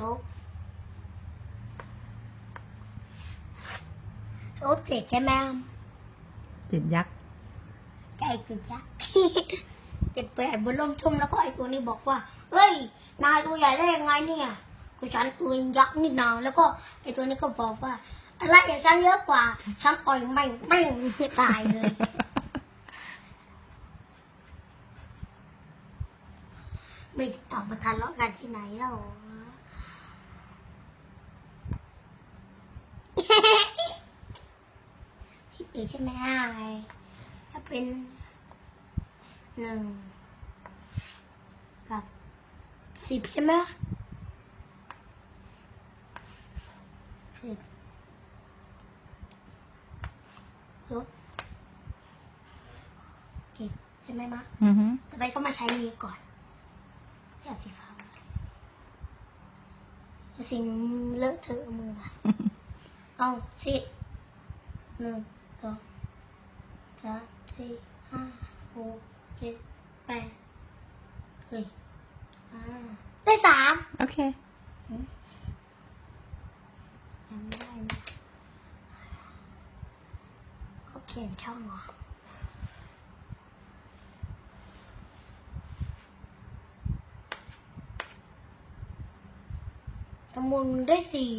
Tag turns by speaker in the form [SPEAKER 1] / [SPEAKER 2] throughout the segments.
[SPEAKER 1] ลบลบเสร็จใช่ไหม
[SPEAKER 2] ติดยักษ์
[SPEAKER 1] ใจจุดยักษ์เจ็ดแปดบนล่มชุ่มแล้วก็ไอ้ตัวนี้บอกว่า เอ้ย นายตัวใหญ่ได้ยังไงเนี่ยกูฉันตัวยักษ์นี่นาแล้วก็ไอ้ตัวนี้ก็บอกว่า อะไรอย่างฉันเยอะกว่า ฉันต่อยไม่ไม่ตายเลยไม่ออกมาทะเลาะกันที่ไหนแล้ว พี่ปีใช่ไหมอะถ้าเป็นหนึ่งกับสิบใช่ไหมสิบลบเจ็ดใช่ไหมมะ
[SPEAKER 2] อือฮึ
[SPEAKER 1] ต่อไปก็มาใช้นี้ก่อนอย่าสีฟ้ามาอย่าสิ่งเลอะเทอะมืออะเอาสิหนึ่ง สองสามสี่ห้าหกเจ็ดแปดเฮ้ยอ่าได้สาม
[SPEAKER 2] โอเค
[SPEAKER 1] ยังไม่ได้นะเขาเขียนช่องเหรอสมุนได้สี่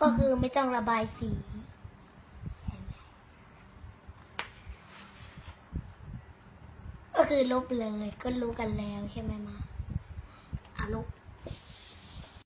[SPEAKER 1] ก็คือไม่ต้องระบายสี คือลบเลยก็รู้กันแล้วใช่ไหมมาอะลบ